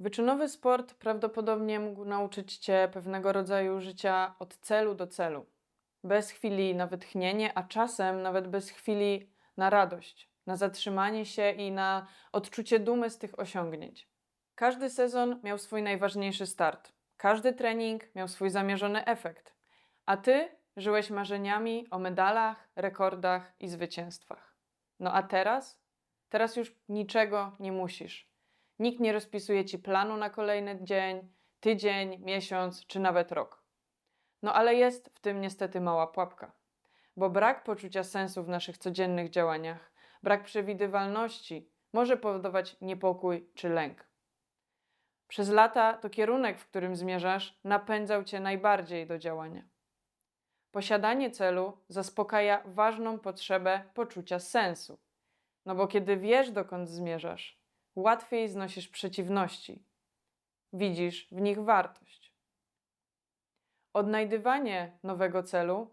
Wyczynowy sport prawdopodobnie mógł nauczyć cię pewnego rodzaju życia od celu do celu. Bez chwili na wytchnienie, a czasem nawet bez chwili na radość, na zatrzymanie się i na odczucie dumy z tych osiągnięć. Każdy sezon miał swój najważniejszy start. Każdy trening miał swój zamierzony efekt. A ty żyłeś marzeniami o medalach, rekordach i zwycięstwach. No a teraz? Teraz już niczego nie musisz. Nikt nie rozpisuje ci planu na kolejny dzień, tydzień, miesiąc czy nawet rok. No ale jest w tym niestety mała pułapka, bo brak poczucia sensu w naszych codziennych działaniach, brak przewidywalności może powodować niepokój czy lęk. Przez lata to kierunek, w którym zmierzasz, napędzał cię najbardziej do działania. Posiadanie celu zaspokaja ważną potrzebę poczucia sensu. No bo kiedy wiesz, dokąd zmierzasz, łatwiej znosisz przeciwności. Widzisz w nich wartość. Odnajdywanie nowego celu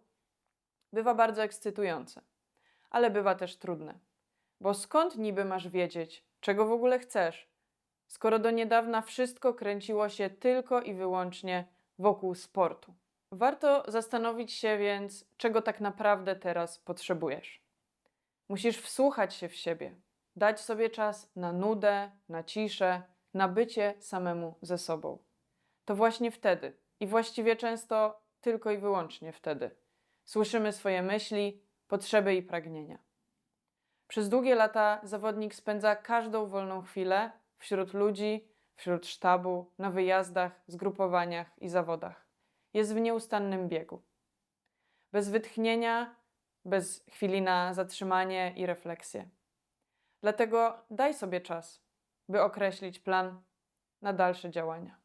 bywa bardzo ekscytujące, ale bywa też trudne. Bo skąd niby masz wiedzieć, czego w ogóle chcesz, skoro do niedawna wszystko kręciło się tylko i wyłącznie wokół sportu? Warto zastanowić się więc, czego tak naprawdę teraz potrzebujesz. Musisz wsłuchać się w siebie, dać sobie czas na nudę, na ciszę, na bycie samemu ze sobą. To właśnie wtedy, i właściwie często tylko i wyłącznie wtedy, słyszymy swoje myśli, potrzeby i pragnienia. Przez długie lata zawodnik spędza każdą wolną chwilę wśród ludzi, wśród sztabu, na wyjazdach, zgrupowaniach i zawodach. Jest w nieustannym biegu. Bez wytchnienia, bez chwili na zatrzymanie i refleksję. Dlatego daj sobie czas, by określić plan na dalsze działania.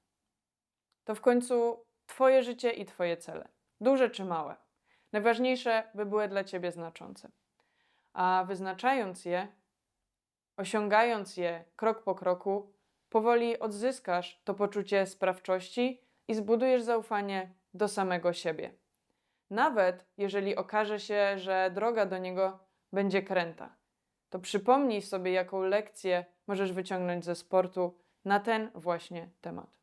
To w końcu Twoje życie i Twoje cele, duże czy małe. Najważniejsze, by były dla Ciebie znaczące. A wyznaczając je, osiągając je krok po kroku, powoli odzyskasz to poczucie sprawczości i zbudujesz zaufanie do samego siebie. Nawet jeżeli okaże się, że droga do niego będzie kręta, to przypomnij sobie, jaką lekcję możesz wyciągnąć ze sportu na ten właśnie temat.